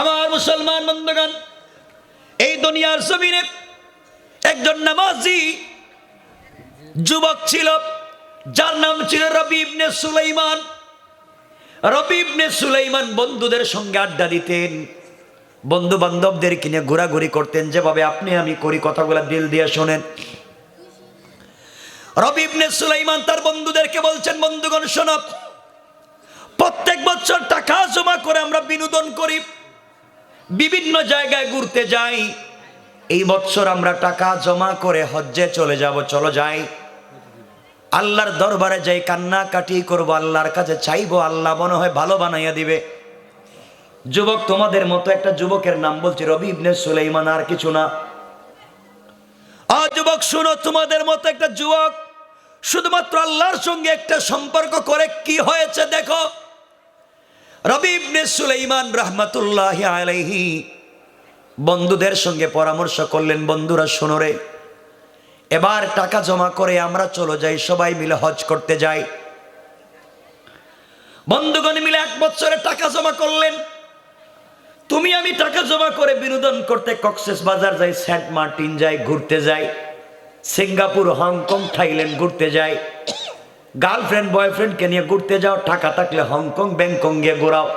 আমার মুসলমান বন্ধুগণ, এই দুনিয়ার জমিনে একজন নামাজি যুবক ছিল, যার নাম ছিল রবি ইবনে সুলাইমান। রবি ইবনে সুলাইমান বন্ধুদের সঙ্গে আড্ডা দিতেন বন্ধু বান্ধবদের কিনে ঘোরাঘুরি করতেন, যেভাবে আপনি আমি করি কথাগুলো দিল দিয়ে শোনেন। রবি ইবনে সুলাইমান তার বন্ধুদেরকে বলছেন, বন্ধুগণ শোনব প্রত্যেক বছর টাকা জমা করে আমরা বিনোদন করি। বিভিন্ন জায়গায় ঘুরতে যাই। এই বছর আমরা টাকা জমা করে হজ্জে চলে যাব, চলো যাই। আল্লাহর দরবারে যাই, কান্নাকাটি করব, আল্লাহর কাছে চাইব, আল্লাহ মনে হয় ভালো বানাইয়া দিবে। যুবক, তোমাদের মতো একটা যুবকের নাম বলছে, রবি ইবনে সুলাইমান, আর কিছু না। যুবক, শুনো, তোমাদের মতো একটা যুবক, শুধুমাত্র আল্লাহর সঙ্গে একটা সম্পর্ক করে কি হয়েছে দেখো। রবি ইবনে সুলাইমান রহমাতুল্লাহ আলাইহি বন্ধুদের সঙ্গে পরামর্শ করলেন, বন্ধুরা, শোনো রে, এবার টাকা জমা করে আমরা চলে যাই, সবাই মিলে হজ করতে যাই। বন্ধুগণ মিলে এক বছরে টাকা জমা করলেন। তুমি আমি টাকা জমা করে বিনোদন করতে কক্সেস বাজার যাই, সেন্ট মার্টিন যাই, ঘুরতে যাই, সিঙ্গাপুর, হংকং, থাইল্যান্ড ঘুরতে যাই। গার্লফ্রেন্ড, বয়ফ্রেন্ডকে নিয়ে ঘুরতে যাও, টাকা থাকলে হংকং ব্যাংকক গিয়ে ঘোরাও।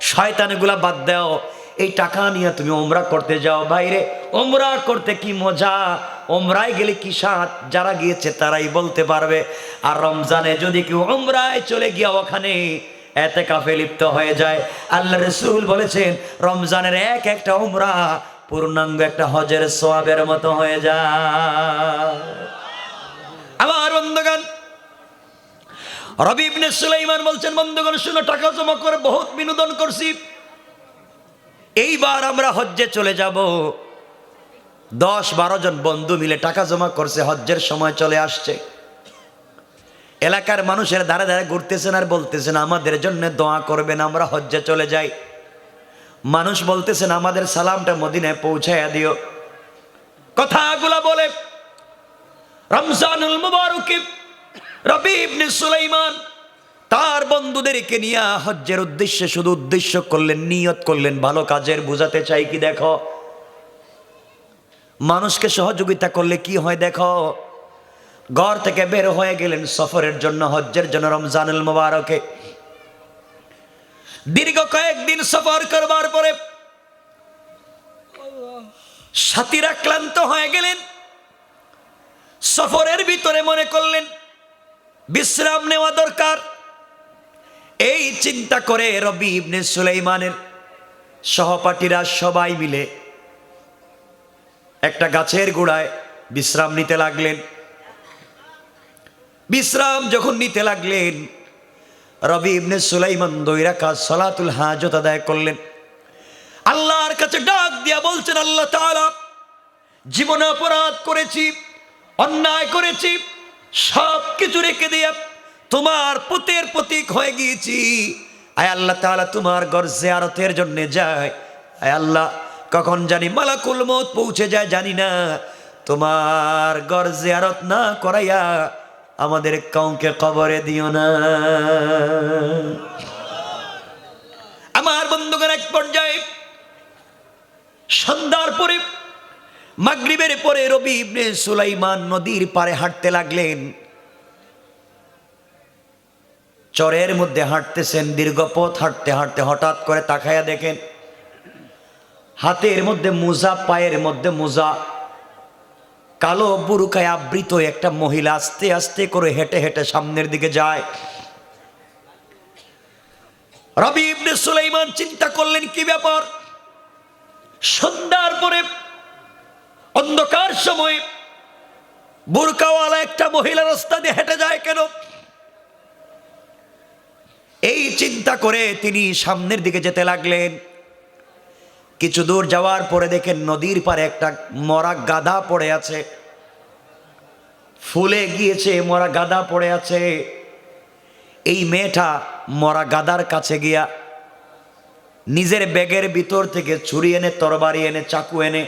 শয়তানেগুলা বাদ দাও, এই টাকা নিয়ে তুমি ওমরা করতে যাও। বাইরে ওমরা করতে কি মজা? ওমরায় গেলে কি স্বাদ? যারা গিয়েছে তারাই বলতে পারবে। আর রমজানে যদি কেউ ওমরায় চলে গিয়া ওখানে এতে কাফে লিপ্ত হয়ে যায়, আল্লাহ রসুল বলেছেন, রমজানের এক একটা ওমরা পূর্ণাঙ্গ একটা হজের সোয়াবের মতো হয়ে যায়। আমার বন্ধুগণ রবি ইবনে সুলাইমান বলছেন, বন্ধুগণ, শুনো, টাকা জমা করে বহুত বিনোদন করছি। এইবার আমরা হজ্জে চলে যাব। দশ বারো জন বন্ধু মিলে টাকা জমা করছে, হজ্জের সময় চলে আসছে। এলাকার মানুষের ধারে ধারে ঘুরতেছেন আর বলতেছেন, আমাদের জন্য দোয়া করবেন, আমরা হজ্জে চলে যাই। মানুষ বলতেছেন, আমাদের সালামটা মদিনায় পৌঁছাইয়া দিও। কথাগুলা বলে, রমজানুল মুবারকি রবি ইবনে সুলাইমান, তার বন্ধুদেরকে নিয়ে হজ্জের উদ্দেশ্যে শুধু উদ্দেশ্য করলেন, নিয়ত করলেন, ভালো কাজের বুঝাতে চাই কি দেখো? মানুষকে সহযোগিতা করলে কি হয় দেখো? ঘর থেকে বের হয়ে গেলেন সফরের জন্য, হজ্জের জন্য রমজানুল মুবারকে। দীর্ঘ কয়েকদিন সফর করবার পরে সাথীরা ক্লান্ত হয়ে গেলেন, সফরের ভিতরে মনে করলেন বিশ্রাম নেওয়া দরকার। এই চিন্তা করে রবি ইবনে সুলাইমানের সহপাঠীরা সবাই মিলে একটা গাছের গোড়ায় বিশ্রাম নিতে লাগলেন। বিশ্রাম যখন নিতে লাগলেন, রবি ইবনে সুলাইমান দৈরাকা সলাতুল হাজত আদায় করলেন। আল্লাহর কাছে ডাক দিয়া বলছেন, আল্লাহ তাআলা, জীবনে অপরাধ করেছি, অন্যায় করেছি সব কিছু রেখে দিয়া তোমার পুতের প্রতীক হয়ে গিয়েছি। আয় আল্লাহ তাআলা তোমার ঘর জিয়ারতের জন্য যায়। আয় আল্লাহ, কখন জানি মালাকুল মত পৌঁছে যায় জানি না। তোমার ঘর জিয়ারত না করাইয়া আমাদের কাউকে কবরে দিও না। আমার বন্ধুগণ, এক পর্যায়ে সন্ধ্যার পরে মাগরিবের পরে রবি ইবনে সুলাইমান নদীর পারে হাঁটতে লাগলেন। চরের মধ্যে হাঁটতেছেন, দীর্ঘ পথ হাঁটতে হাঁটতে হঠাৎ করে তাকায়া দেখেন, হাতের মধ্যে মোজা, পায়ের মধ্যে মোজা, কালো বুরুকায় আবৃত একটা মহিলা আস্তে আস্তে করে হেঁটে হেঁটে সামনের দিকে যায়। রবি ইবনে সুলাইমান চিন্তা করলেন, কি ব্যাপার? সন্ধ্যার পরে অন্ধকার সময় বুরকাওয়ালা একটা মহিলা রাস্তা দিয়ে হেঁটে যায় কেন? এই চিন্তা করে তিনি সামনের দিকে যেতে লাগলেন। কিছু দূর যাওয়ার পরে দেখেন নদীর পারে একটা মরা গাধা পড়ে আছে। ফুলে গিয়েছে, মরা গাধা পড়ে আছে। এই মেয়েটা মরা গাদার কাছে গিয়া নিজের ব্যাগের ভিতর থেকে ছুরি এনে, তরবারি এনে, চাকু এনে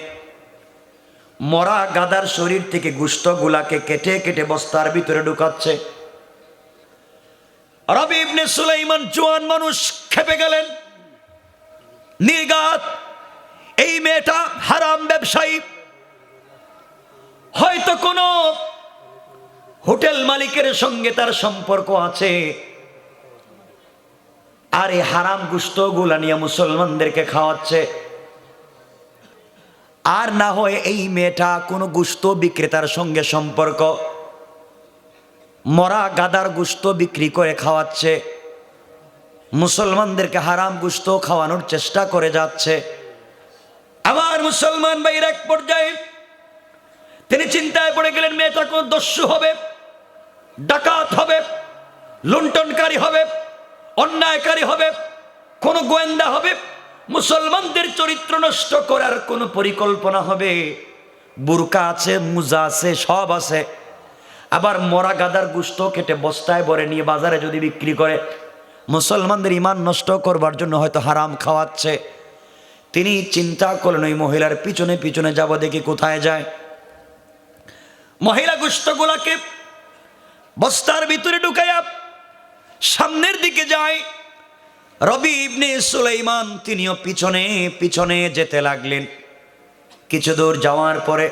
মরা গাদার শরীর থেকে গুস্তগুলাকে কেটে কেটে বস্তার ভিতরে ঢুকাচ্ছে। রবি ইবনে সুলাইমান জোয়ান মানুষ খেপে গেলেন। নির্গাত, এই মেয়েটা হারাম ব্যবসায়ী। হয়তো কোনো হোটেল মালিকের সঙ্গে তার সম্পর্ক আছে। আর এই হারাম গুস্তগুলা নিয়ে মুসলমানদেরকে খাওয়াচ্ছে। আর না হয় এই মেয়েটা কোনো গুস্ত বিক্রেতার সঙ্গে সম্পর্ক। মরা গাদার গুস্ত বিক্রি করে খাওয়াচ্ছে। মুসলমানদেরকে হারাম গুস্ত খাওয়ানোর চেষ্টা করে যাচ্ছে। আবার মুসলমান ভাইয়ের, এক পর্যায়ে তিনি চিন্তায় পড়ে গেলেন, মেয়েটা কোন দস্যু হবে, ডাকাত হবে, লুণ্ঠনকারী হবে, অন্যায়কারী হবে, কোন গোয়েন্দা হবে। মুসলমানদের চরিত্র নষ্ট করার কোন পরিকল্পনা হবে? বুরকা আছে, মুজা আছে, সব আছে। আবার মরা গাদার গুস্ত কেটে বস্তায় ভরে নিয়ে বাজারে যদি বিক্রি করে, মুসলমানদের ইমান নষ্ট করবার জন্য হয়তো হারাম খাওয়াচ্ছে। তিনি চিন্তা করলেন, ওই মহিলার পিছনে পিছনে যাব, দেখি কোথায় যায়। মহিলা গুস্তগুলাকে বস্তার ভিতরে ঢুকাইয়া সামনের দিকে যায়। রবি ইবনে সুলাইমান তিনিও পিছনে পিছনে যেতে লাগলেন। কিছু দূর যাওয়ার পরে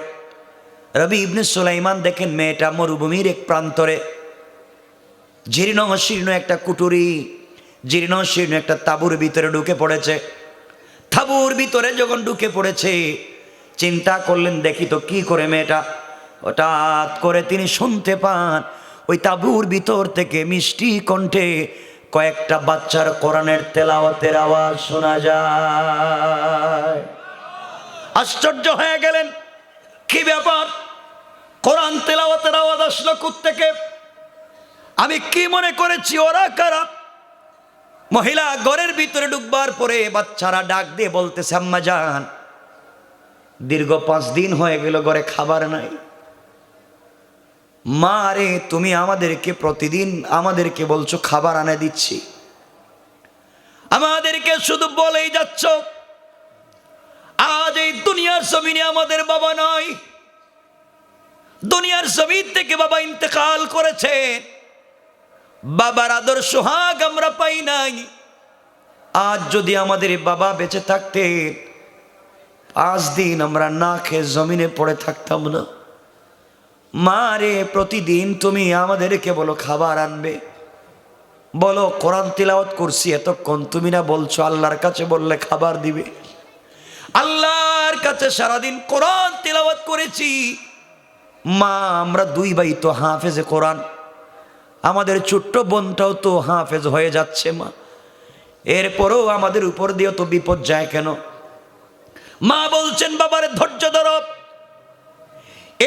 রবি ইবনে সুলাইমান দেখেন মেয়েটা মরুভূমির এক প্রান্তরে। জীর্ণ শীর্ণ একটা কুটুরি, জীর্ণ শীর্ণ একটা তাঁবুর ভিতরে ঢুকে পড়েছে। তাঁবুর ভিতরে যখন ঢুকে পড়েছে, চিন্তা করলেন, দেখি তো কি করে মেয়েটা? হঠাৎ করে তিনি শুনতে পান, ওই তাঁবুর ভিতর থেকে মিষ্টি কণ্ঠে কয়েকটা বাচ্চার কোরআনের তেলাওয়াতের আওয়াজ শোনা যায়। আশ্চর্য হয়ে গেলেন। কি ব্যাপার? কোরআন তেলাওয়াতের আওয়াজ আসলো থেকে আমি কি মনে করেছি, ওরা কারা? মহিলা ঘরের ভিতরে ঢুকবার পরে বাচ্চারা ডাক দিয়ে বলতেছে, আম্মা যান দীর্ঘ পাঁচ দিন হয়ে গেল, ঘরে খাবার নাই। মা, আরে তুমি আমাদেরকে প্রতিদিন আমাদেরকে বলছো খাবার আনে দিচ্ছি। আমাদেরকে শুধু বলেই যাচ্ছ, আজ এই দুনিয়ার জমিনে আমাদের বাবা নয় দুনিয়ার জমিন থেকে বাবা ইন্তেকাল করেছে। বাবার আদর সোহাগ আমরা পাই নাই। আজ যদি আমাদের বাবা বেঁচে থাকতে পাঁচ দিন আমরা না খেয়ে জমিনে পড়ে থাকতাম না। মা রে, প্রতিদিন তুমি আমাদেরকে বলো খাবার আনবে। বলো, কোরআন তিলাওয়াত করছি এতক্ষণ, তুমি না বলছো আল্লাহর কাছে বললে খাবার দিবে। আল্লাহর কাছে সারাদিন কোরআন তিলাওয়াত করেছি। মা, আমরা দুই ভাই তো হাফেজে কোরআন। আমাদের ছোট্ট বোনটাও তো হাফেজ হয়ে যাচ্ছে, মা। এরপরেও আমাদের উপর দিয়ে তো বিপদ যায় কেন? মা বলছেন, বাবার ধৈর্য ধরো।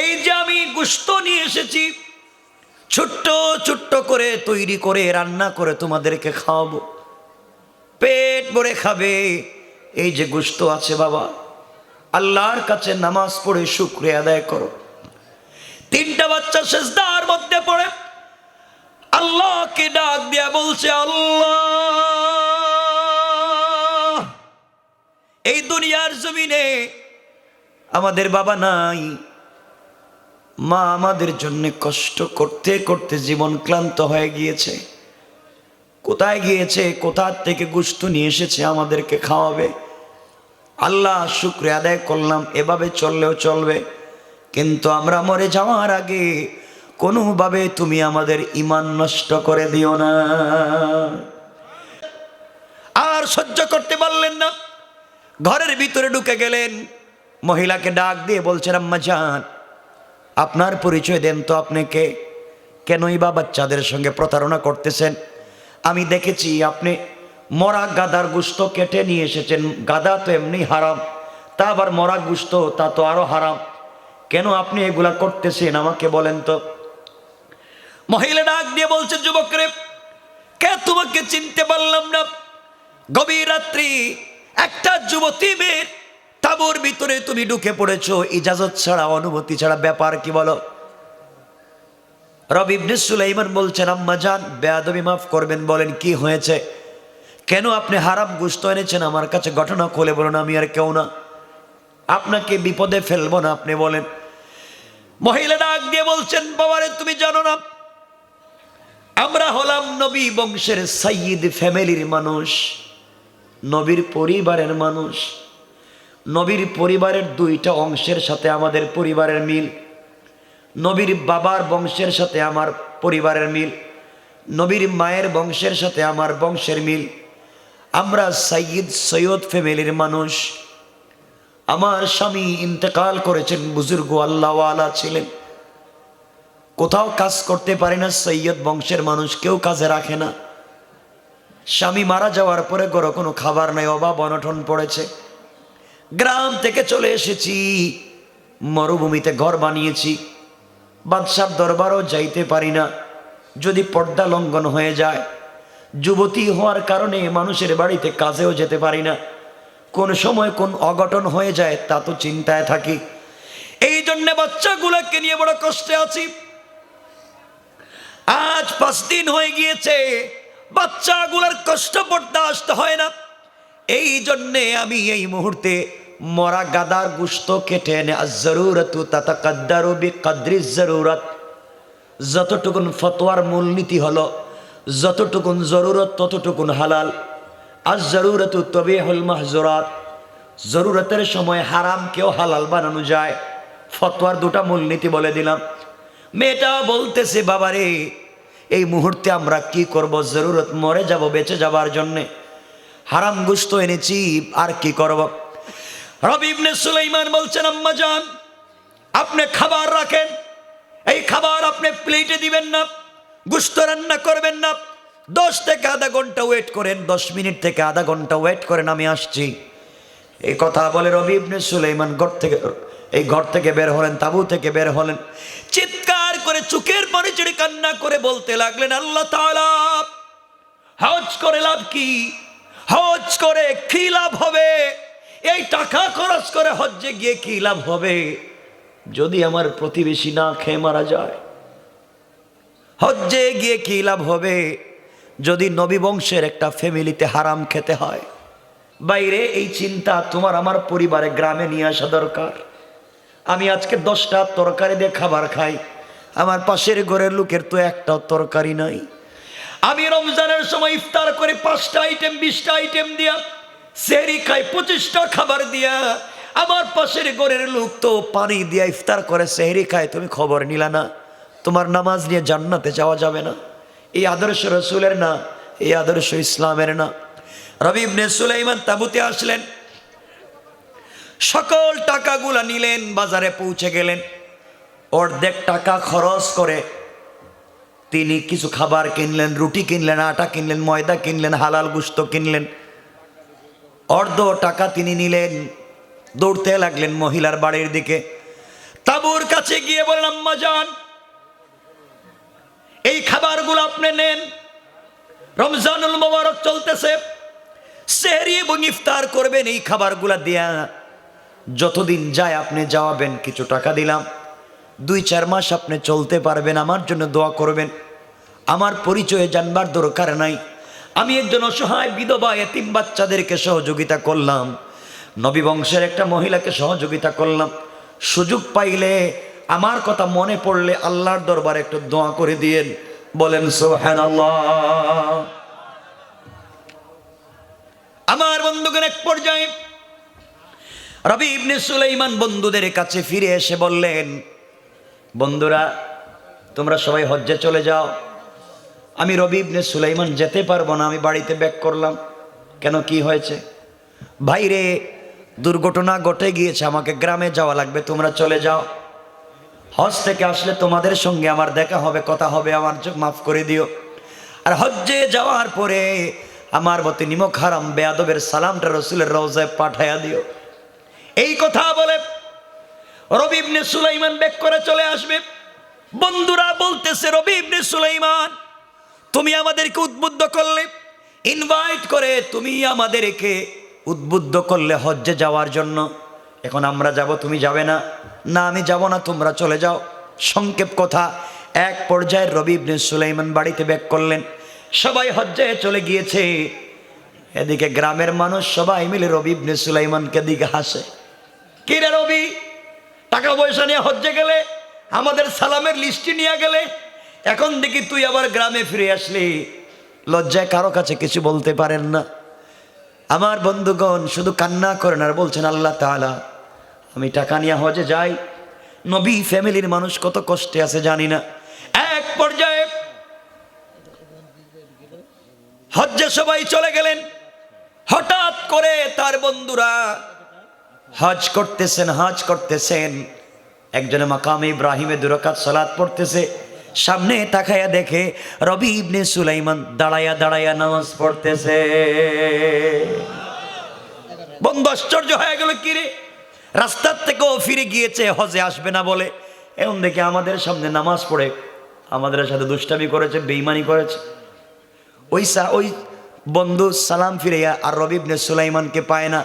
এই যে আমি গুস্ত নিয়ে এসেছি, ছোট্ট ছোট্ট করে তৈরি করে রান্না করে তোমাদেরকে খাওয়াবো। পেট ভরে খাবে, এই যে গুস্ত আছে বাবা। আল্লাহর কাছে নামাজ পড়ে শুক্রে আদায় করো। তিনটা বাচ্চা শেষদার মধ্যে পড়ে। আল্লাহকে ডাক দিয়া বলছে, আল্লাহ, এই দুনিয়ার জমিনে আমাদের বাবা নাই মা আমাদের জন্য কষ্ট করতে করতে জীবন ক্লান্ত হয়ে গিয়েছে। কোথায় গিয়েছে? কোথার থেকে গুস্ত নিয়ে এসেছে আমাদেরকে খাওয়াবে? আল্লাহ শুক্রে আদায় করলাম, এভাবে চললেও চলবে। কিন্তু আমরা মরে যাওয়ার আগে কোনোভাবে তুমি আমাদের ইমান নষ্ট করে দিও না। আর সহ্য করতে পারলেন না। ঘরের ভিতরে ঢুকে গেলেন। মহিলাকে ডাক দিয়ে বলছেন, আম্মা যান আপনার পরিচয় দেন তো আপনাকে। কেনই বা বাচ্চাদের সঙ্গে প্রতারণা করতেছেন? আমি দেখেছি আপনি মরা গাদার গুস্ত কেটে নিয়ে এসেছেন। গাদা তো এমনি হারাম, তা আবার মরা গুস্ত, তা তো আরও হারাম। কেন আপনি এগুলা করতেছেন আমাকে বলেন তো। মহিলা ডাক দিয়ে বলছে যুবকরে, কে তোমাকে চিনতে পারলাম না? গভীর রাত্রি একটা যুবতী মেয়ে তাবুর ভিতরে তুমি ঢুকে পড়েছো, ইজাজত ছাড়া, অনুমতি ছাড়া, ব্যাপার কি বলো? রবি ইবনে সুলাইমান বলছেন, আম্মা যান বেয়াদবি মাফ করবেন, বলেন কি হয়েছে? কেন আপনি হারাম গুস্ত এনেছেন? আমার কাছে ঘটনা খুলে বলুন, আমি আর কেউ না। আপনাকে বিপদে ফেলব না, আপনি বলেন। মহিলা ডাক দিয়ে বলছেন, বাবারে, তুমি জানো না, আমরা হলাম নবী বংশের সাইয়দ ফ্যামিলির মানুষ, নবীর পরিবারের মানুষ। নবীর পরিবারের দুইটা অংশের সাথে আমাদের পরিবারের মিল। নবীর বাবার বংশের সাথে আমার পরিবারের মিল। নবীর মায়ের বংশের সাথে আমার বংশের মিল। আমরা সাইয়দ সৈয়দ ফ্যামিলির মানুষ। আমার স্বামী ইন্তেকাল করেছেন, বুজুর্গ আল্লাহওয়ালা ছিলেন। কোথাও কাজ করতে পারে না, সৈয়দ বংশের মানুষ কেউ কাজে রাখে না। স্বামী মারা যাওয়ার পরে গড় কোনো খাবার নাই, অভাব অনটন পড়েছে। গ্রাম থেকে চলে এসেছি। মরুভূমিতে ঘর বানিয়েছি। বাদশার দরবারও যাইতে পারি না। যদি পর্দা লঙ্ঘন হয়ে যায়, যুবতী হওয়ার কারণে মানুষের বাড়িতে কাজেও যেতে পারি না। কোন সময় কোন অঘটন হয়ে যায়, তা তো চিন্তায় থাকি। এই জন্যে বাচ্চাগুলোকে নিয়ে বড় কষ্টে আছি। আজ পাঁচ দিন হয়ে গিয়েছে। বাচ্চাগুলোর কষ্ট বরদাস্ত হয় না। এই জন্যে আমি এই মুহূর্তে মরা গাদার গুস্ত কেটে এনে জরুরত তাতা কাদ্দারু বি কাদ্রি জরুরত। যতটুকুন ফতোয়ার মূলনীতি হলো, যতটুকুন জরুরত ততটুকুন হালাল। আজ জরুরত তবে হল মাহজরাত। জরুরতের সময় হারাম কেউ হালাল বানানো যায়। ফতোয়ার দুটা মূলনীতি বলে দিলাম। মেয়েটা বলতেছে, বাবারে, এই মুহূর্তে আমরা কি করব? জরুরত মরে যাব, বেঁচে যাবার জন্যে। হারাম গুস্ত এনেছি, আর কি করব? রবি ইবনে সুলাইমান বলছেন, আম্মা যান আপনি খাবার রাখেন। এই খাবার আপনি প্লেটে দিবেন না, গুস্ত রান্না করবেন না। দশ থেকে আধা ঘণ্টা ওয়েট করেন, দশ মিনিট থেকে আধা ঘণ্টা ওয়েট করেন, আমি আসছি। এই কথা বলে রবি ইবনে সুলাইমান ঘর থেকে, এই ঘর থেকে বের হলেন, তাবু থেকে বের হলেন। চিৎকার করে চোখের পানি চেড়ে কান্না করে বলতে লাগলেন, আল্লাহ তাআলা, হজ করে লাভ কি? হজ করে কি লাভ হবে? এই টাকা খরচ করে হজ্জে গিয়ে কি লাভ হবে? যদি আমার প্রতিবেশী না খেয়ে মারা যায়, হজ্জে গিয়ে কি লাভ হবে? যদি নবী বংশের একটা ফ্যামিলিতে হারাম খেতে হয়, বাইরে এই চিন্তা তোমার আমার পরিবারে গ্রামে নিয়ে আসা দরকার। আমি আজকে দশটা তরকারি দিয়ে খাবার খাই, আমার পাশের ঘরের লোকের তো একটাও তরকারি নাই। আমি রমজানের সময় ইফতার করে পাঁচটা আইটেম বিশটা আইটেম দিয়া সেরি খাই পঁচিশটা খাবার দিয়া আমার পাশের ঘরের লোক তো পানি দিয়া ইফতার করে সেহরি খায় তুমি খবর নিলা না। তোমার নামাজ নিয়ে জান্নাতে যাওয়া যাবে না। এই আদর্শ রসুলের না, এই আদর্শ ইসলামের না। রবি ইবনে সুলাইমান তাবুতে আসলেন। সকল টাকাগুলা নিলেন, বাজারে পৌঁছে গেলেন। অর্ধেক টাকা খরচ করে তিনি কিছু খাবার কিনলেন, রুটি কিনলেন, আটা কিনলেন, ময়দা কিনলেন, হালাল গুস্ত কিনলেন। অর্ধ টাকা তিনি নিলেন। দৌড়তে লাগলেন মহিলার বাড়ির দিকে। তাবুর কাছে গিয়ে বললাম আম্মা যান এই খাবারগুলো আপনি নেন। রমজানুল মোবারক চলতেছে। সেহরি এবং ইফতার করবেন, এই খাবারগুলা দিয়া যতদিন যায় আপনি যাওয়াবেন, কিছু টাকা দিলাম। দুই, চার মাস আপনি চলতে পারবেন, আমার জন্য দোয়া করবেন। আমার পরিচয়ে জানবার দরকার নাই। আমি একজন অসহায় বিধবা এতিম বাচ্চাদেরকে সহযোগিতা করলাম। নবী বংশের একটা মহিলাকে সহযোগিতা করলাম। সুযোগ পাইলে, আমার কথা মনে পড়লে আল্লাহর দরবারে একটু দোয়া করে দিয়েন। বলেন সোহান আমার বন্ধুগণ, এক পর্যায়ে রবি ইবনে সুলাইমান বন্ধুদের কাছে ফিরে এসে বললেন, বন্ধুরা, তোমরা সবাই হজ্জে চলে যাও। আমি রবি ইবনে সুলাইমান যেতে পারব না, আমি বাড়িতে ব্যাক করলাম। কেন, কি হয়েছে? ভাইরে, দুর্ঘটনা ঘটে গিয়েছে, আমাকে গ্রামে যাওয়া লাগবে, তোমরা চলে যাও। হজ থেকে আসলে তোমাদের সঙ্গে আমার দেখা হবে, কথা হবে, আমার মাফ করে দিও। আর হজ্জে যাওয়ার পরে আমার মতে নিমক হারাম বেয়াদবের সালামটা রসুলের রওজায় পাঠাইয়া দিও। এই কথা বলে রবি ইবনে সুলাইমান বেক করে চলে আসবে। বন্ধুরা বলতেছে, রবি ইবনে সুলাইমান তুমি আমাদেরকে উদ্বুদ্ধ করলে ইনভাইট করে তুমি আমাদেরকে উদ্বুদ্ধ করলে হজ্জে যাওয়ার জন্য। এখন আমরা যাব, তুমি যাবে না। না, আমি যাব না, তোমরা চলে যাও। সংক্ষেপ কথা, এক পর্যায়ে রবি ইবনে সুলাইমান বাড়িতে ব্যাক করলেন। সবাই হজ্জে চলে গিয়েছে। এদিকে গ্রামের মানুষ সবাই মিলে রবি ইবনে সুলাইমানকে দিকে হাসে। কি রে রবি? টাকা পয়সা নিয়ে হজ্জে গেলে? আমাদের সালামের লিস্টি নিয়ে গেলে? এখন দেখি তুই আবার গ্রামে ফিরে আসলি। লজ্জায় কারও কাছে কিছু বলতে পারেন না। আমার বন্ধুগণ, শুধু কান্না করেন আর বলছেন, আল্লাহ তাআলা, আমি টাকা নিয়ে হজে যাই। নবী, ফ্যামিলির মানুষ কত কষ্টে আছে জানি না। এক পর্যায়ে হজ্জে সবাই চলে গেলেন। হঠাৎ করে তার বন্ধুরা হজ করতেছেন হজ করতেছেন। একজনে মাকামে ইব্রাহিমে দুরকাত সালাত পড়তেছে। সামনে তাকায়া দেখে রবি ইবনে সুলাইমান দাঁড়ায়া দাঁড়ায়া নামাজ পড়তেছে। বন্ধু, আশ্চর্য হয়ে গেল কিরে রাস্তার থেকেও ফিরে গিয়েছে, হজে আসবে না বলে। এমন দেখে আমাদের সামনে নামাজ পড়ে, আমাদের সাথে দুষ্টামি করেছে বেইমানি করেছে। ওই ওই বন্ধু সালাম ফিরাইয়া আর রবিবনে সুলাইমানকে পায় না।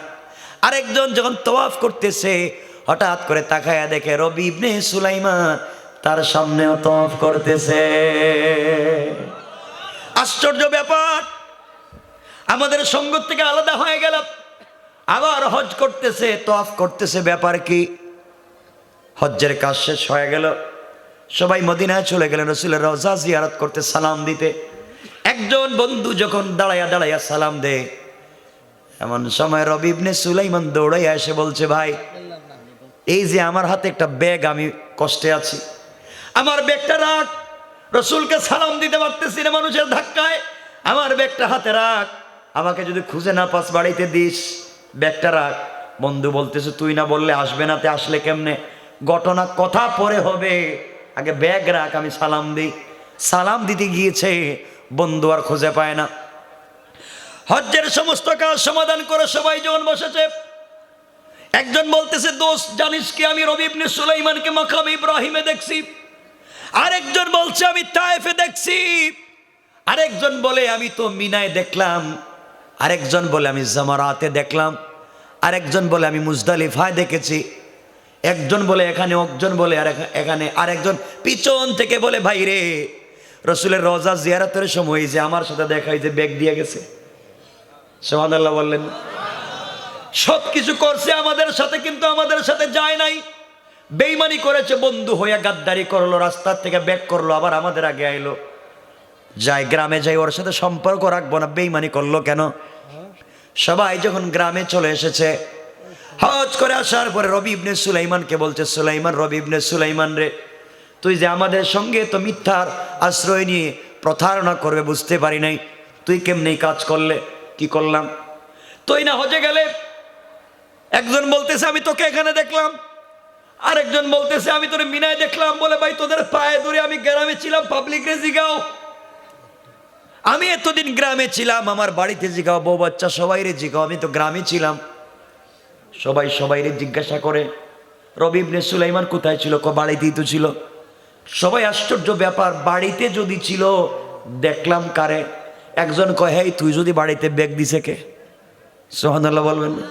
আরেকজন যখন তওয়াফ করতেছে, হঠাৎ করে তাকায়া দেখে রবি ইবনে সুলাইমান তার সামনেও তফ করতেছে। আশ্চর্য ব্যাপার, আমাদের সঙ্গ থেকে আলাদা হয়ে গেল। আবার হজ করতেছে তফ করতেছে, ব্যাপার কি? হজ্জের কাজ শেষ হয়ে গেল। সবাই মদিনায় চলে গেলেন, রসুলের রওজা জিয়ারত করতে সালাম দিতে। একজন বন্ধু যখন দাঁড়াইয়া দাঁড়াইয়া সালাম দে এমন সময় রবি ইবনে সুলাইমান দৌড়াইয়া এসে বলছে, ভাই, এই যে আমার হাতে একটা ব্যাগ, আমি কষ্টে আছি। আমার ব্যাগটা রাখ। রসুলকে সালাম দিতে পারতেছি না মানুষের ধাক্কায়। আমার ব্যাগটা হাতে রাখ। আমাকে যদি খুঁজে না পাস বাড়িতে দিস। ব্যাগটা রাখ। বন্ধু বলতেছে, তুই না বললে আসবে না তে, আসলে কেমনে? ঘটনা কথা পরে হবে। আগে ব্যাগ রাখ, আমি সালাম দিই। সালাম দিতে গিয়েছে। বন্ধু আর খুঁজে পায় না। হজ্জের সমস্ত কাজ সমাধান করে সবাই যখন বসেছে। একজন বলতেছে দোষ জানিস কি আমি রবি সুলাইমানকে মাকাম ইব্রাহিমে দেখছি? আরেকজন বলছে, আমি তায়েফে দেখছি। আরেকজন বলে, আমি তো মিনায় দেখলাম। আরেকজন বলে, আমি জামারাতে দেখলাম। আরেকজন বলে, আমি মুজদালিফায় দেখেছি। একজন বলে, এখানে একজন বলে, আর এখা- এখানে আরেকজন। পিছন থেকে বলে, ভাই রে, রসুলের রজা জিয়ারতের সময় যে আমার সাথে দেখাই যে ব্যাগ দিয়ে গেছে। সোহান বললেন সব কিছু করছে আমাদের সাথে, কিন্তু আমাদের সাথে যায় নাই। বেইমানি করেছে, বন্ধু হইয়া গাদ্দারি করল, রাস্তার থেকে ব্যাক করল, আবার আমাদের আগে আইলো। যাই গ্রামে যাই, ওর সাথে সম্পর্ক রাখব না, বেইমানি করল কেন? সবাই যখন গ্রামে চলে এসেছে, হজ করে আসার পরে রবি ইবনে সুলাইমানকে বলছে, সুলাইমান, রবি ইবনে সুলাইমান রে, তুই যে আমাদের সঙ্গে তো মিথ্যার আশ্রয় নিয়ে প্রতারণা করবে, বুঝতে পারি নাই। তুই কেমনি কাজ করলে? কি করলাম? তুই না হজে গেলে? একজন বলতেছে, আমি তোকে এখানে দেখলাম। আরেকজন বলতেছে, আমি তোর মিনায় দেখলাম। বলে, ভাই, তোদের পায়ে ধরে আমি গ্রামে ছিলাম পাবলিক রে জিগাও। আমি এতদিন গ্রামে ছিলাম, আমার বাড়িতে জিগাও, বউ বাচ্চা সবাই রে জিগাও, আমি তো গ্রামে ছিলাম। সবাই সবাই রে জিজ্ঞাসা করে, রবি ইবনে সুলাইমান কোথায় ছিল? ক, বাড়িতেই তো ছিল। সবাই আশ্চর্য ব্যাপার, বাড়িতে যদি ছিল, দেখলাম কারে। একজন কয়, হেই, তুই যদি বাড়িতে ব্যাগ দিছে কে? সোহানাল্লাহ বলবেন না?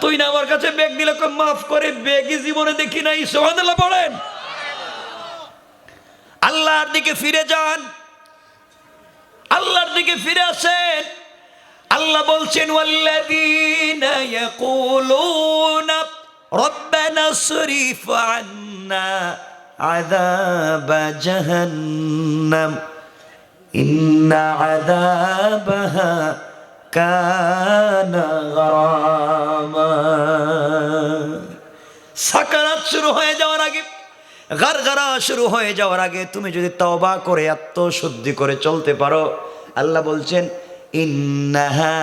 তুই না আমার কাছে ব্যাগ দিলে মাফ করে, ব্যাগই জীবনে দেখি নাই। সোহানাল্লাহ বলেন। আল্লাহর দিকে ফিরে যান। আল্লাহর দিকে ফিরে আসেন। আল্লাহ বলছেন, ওয়াল্লাযীনা ইয়াকুলুনা, রব্বানা সরিফ আন্না আযাব জাহান্নাম, ইন্না আযাবাহা কানা গারামা সাকারাত শুরু হয়ে যাওয়ার আগে গারগারা শুরু হয়ে যাওয়ার আগে তুমি যদি তওবা করে আত্মশুদ্ধি করে চলতে পারো, আল্লাহ বলছেন, ইন্নাহা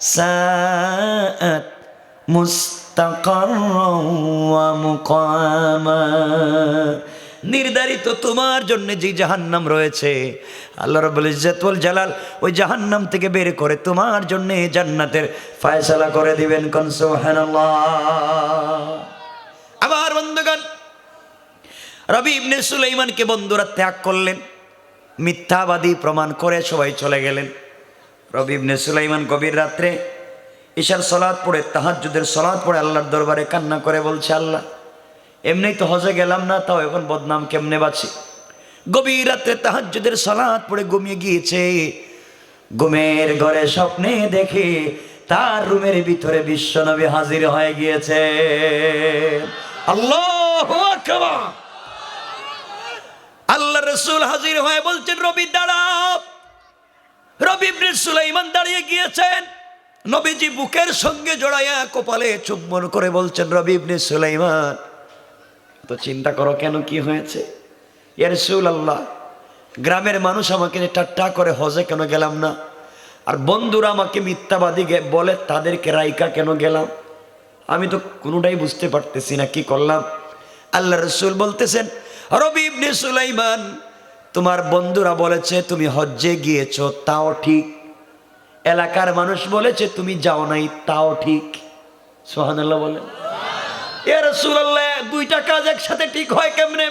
সাআত মুস্তাকাররাও ওয়া মুকামা। নির্ধারিত তোমার জন্য যে জাহান্নাম রয়েছে, আল্লাহ রাব্বুল ইজ্জত জালাল ওই জাহান্নাম থেকে বের করে তোমার জন্য জান্নাতের ফায়সালা করে দিবেন আবার বন্ধুগণ, রবি ইবনে সুলাইমানকে বন্ধুরা ত্যাগ করলেন, মিথ্যাবাদী প্রমাণ করে সবাই চলে গেলেন। রবি ইবনে সুলাইমান গভীর রাত্রে ঈশার সলাদ পড়ে, তাহাজ্জুদের সলাদ পড়ে আল্লাহর দরবারে কান্না করে বলছে, আল্লাহ এমনি তো হজে গেলাম না, তাও এখন বদনাম কেমনে বাঁচি? গভীর রাত্রে তাহাজ্জুদের সলাদ পড়ে ঘুমিয়ে গিয়েছে। ঘুমের ঘরে স্বপ্নে দেখে তার রুমের ভিতরে বিশ্বনবী হাজির হয়ে গিয়েছে। আল্লাহ আল্লাহ রসুল হাজির হয়ে বলছেন, রবি দাঁড়াও। রবি সুলাইমান দাঁড়িয়ে গিয়েছেন। নবীজি বুকের সঙ্গে জড়াইয়া কপালে চুম্বন করে বলছেন, রবি সুলাইমান তো চিন্তা করো কেন কি হয়েছে? ইয়ার আল্লাহ গ্রামের মানুষ আমাকে টাট্টা করে, হজে কেন গেলাম না? আর বন্ধুরা আমাকে মিথ্যাবাদী বলে, তাদেরকে রাইকা কেন গেলাম? আমি তো কোনোটাই বুঝতে পারতেছি না, কি করলাম? আল্লাহ রসুল বলতেছেন, রবি সুলাইমান, তোমার বন্ধুরা বলেছে, তুমি হজ্জে গিয়েছো, তাও ঠিক। এলাকার মানুষ বলেছে, তুমি যাও নাই, তাও ঠিক। সোহানাল্লাহ বলে দুইটা কাজ একসাথে ঠিক হয় কেমনে?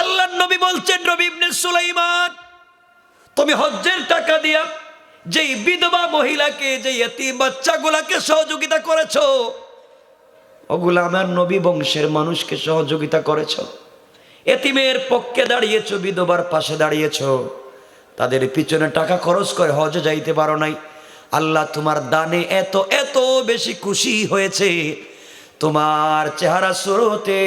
আল্লাহ নবী বলছেন, রবি ইবনে সুলাইমান, তুমি হজ্জের টাকা দিয়া যেই বিধবা মহিলাকে যে এতিম বাচ্চাগুলাকে সহযোগিতা করেছ, ওগুলা আমার নবী বংশের মানুষকে সহযোগিতা করেছ। এতিমের পক্ষে দাঁড়িয়েছো, বিধবার পাশে দাঁড়িয়েছো। তাদের পিছনে টাকা খরচ করে হজে যাইতে পারো নাই। আল্লাহ তোমার দানে এত এত বেশি খুশি হয়েছে। তোমার চেহারা সুরতে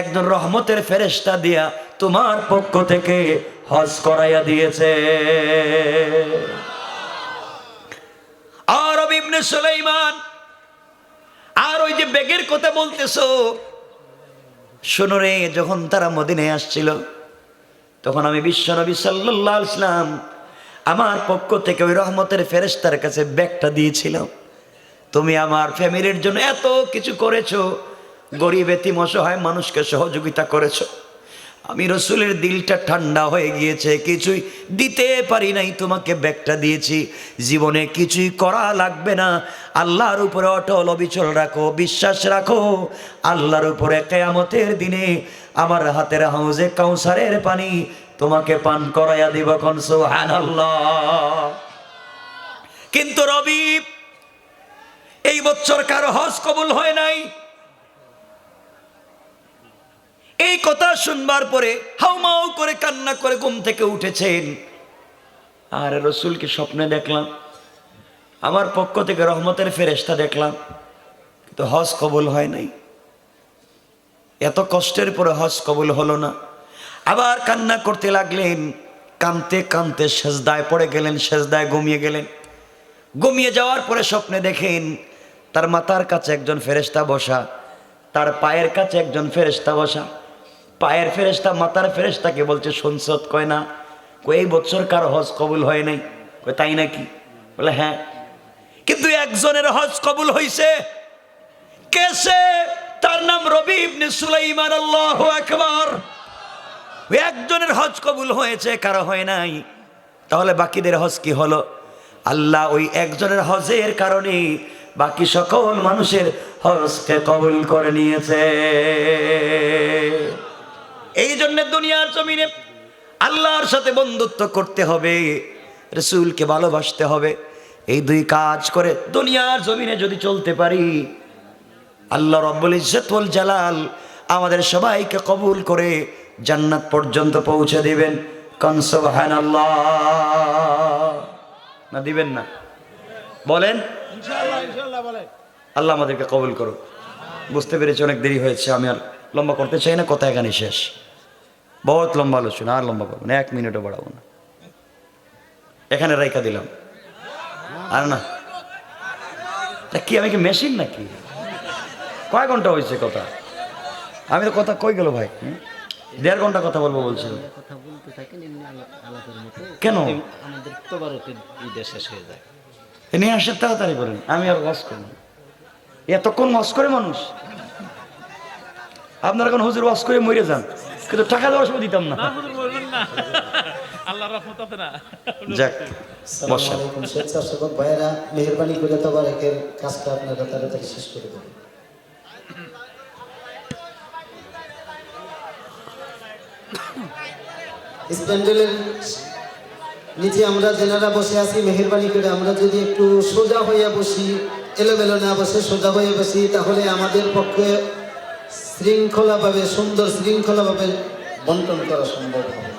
একজন রহমতের ফেরেস্তা দিয়া তোমার পক্ষ থেকে হজ করাইয়া দিয়েছে। আর ইবনে সুলাইমান, আর ওই যে বেগের কথা বলতেছো শোনো রে যখন তারা মদিনায় আসছিল, তখন আমি বিশ্বনবী সাল্লাহ ইসলাম আমার পক্ষ থেকে ওই রহমতের ফেরেস্তার কাছে ব্যাগটা দিয়েছিলাম। তুমি আমার ফ্যামিলির জন্য এত কিছু করেছ। গরিব এতিম অসহায় মানুষকে সহযোগিতা করেছ। আমি রসুলের দিলটা ঠান্ডা হয়ে গিয়েছে, কিছুই দিতে পারি নাই, তোমাকে ব্যাগটা দিয়েছি। জীবনে কিছুই করা লাগবে না। আল্লাহর উপরে অটল অবিচল রাখো, বিশ্বাস রাখো। আল্লাহর উপরে কেয়ামতের দিনে আমার হাতের হাউজে কাউসারের পানি তোমাকে পান করাইয়া দিব কোন সুবহানাল্লাহ। কিন্তু রবি এই বছর কারও হজ কবুল হয় নাই। এই কথা শুনবার পরে হাউমাউ করে কান্না করে ঘুম থেকে উঠেছেন। আর রসুলকে স্বপ্নে দেখলাম, আমার পক্ষ থেকে রহমতের ফেরেস্তা দেখলাম, কিন্তু হজ কবুল হয় নাই। এত কষ্টের পরে হজ কবুল হলো না। আবার কান্না করতে লাগলেন, কানতে কানতে সেজদায় পড়ে গেলেন, সেজদায় ঘুমিয়ে গেলেন। ঘুমিয়ে যাওয়ার পরে স্বপ্নে দেখেন তার মাথার কাছে একজন ফেরেস্তা বসা, তার পায়ের কাছে একজন ফেরেস্তা বসা। পায়ের ফেরেস্তা মাথার ফেরেস্তাকে বলছে শুনছত কয়, না। কই এই বছর কার হজ কবুল হয় নাই? কই তাই নাকি? বলে হ্যাঁ। কিন্তু একজনের হজ কবুল হইছে। কেসে তার নাম রবি ইবনে সুলাইমান, আল্লাহু আকবার। একজনের হজ কবুল হয়েছে, কারও হয় নাই। তাহলে বাকিদের হজ কি হলো? আল্লাহ ওই একজনের হজের কারণে বাকি সকল মানুষের হজকে কবুল করে নিয়েছে। এই জন্য দুনিয়ার জমিনে আল্লাহর সাথে বন্ধুত্ব করতে হবে, রসুলকে ভালোবাসতে হবে। এই দুই কাজ করে দুনিয়ার জমিনে যদি চলতে পারি, আল্লাহ রব্বুল ইজ্জতুল জালাল আমাদের সবাইকে কবুল করে জান্নাত পর্যন্ত পৌঁছে দিবেন। কন সুবহানাল্লাহ। না দিবেন না? বলেন। আল্লাহ আমাদেরকে কবুল করো বুঝতে পেরেছি অনেক দেরি হয়েছে আমি আর লম্বা করতে চাই না কথা এখানে শেষ। বহুত লম্বা আলোচনা আর লম্বা করব না এক মিনিটও বাড়াবো না। এখানে রাইকা দিলাম। আর না। তা কি আমি কি মেশিন নাকি? কয় ঘণ্টা হয়েছে কথা? আমি তো কথা কই গেল ভাই? দেড় ঘণ্টা কথা বলব আলা- কেন? আমাদের শেষ হয়ে যায়। নিয়ে আসে তাড়াতাড়ি করেন আমি আর ওয়াশ করব এতক্ষণ ওয়াশ করে মানুষ। আপনারা এখন হুজুর ওয়াশ করে মরে যান কিন্তু টাকা দেওয়ার সময় দিতাম না। যাক ভাইয়েরা মেহরবানি করে তবারকের কাজটা আপনারা তাড়াতাড়ি শেষ করে দেবেন স্প্যান্ডেলের নিচে আমরা যেনারা বসে আছি, মেহরবানি করে আমরা যদি একটু সোজা হইয়া বসি, এলোমেলো না বসে সোজা হয়ে বসি, তাহলে আমাদের পক্ষে শৃঙ্খলাভাবে, সুন্দর শৃঙ্খলাভাবে বন্টন করা সম্ভব হবে।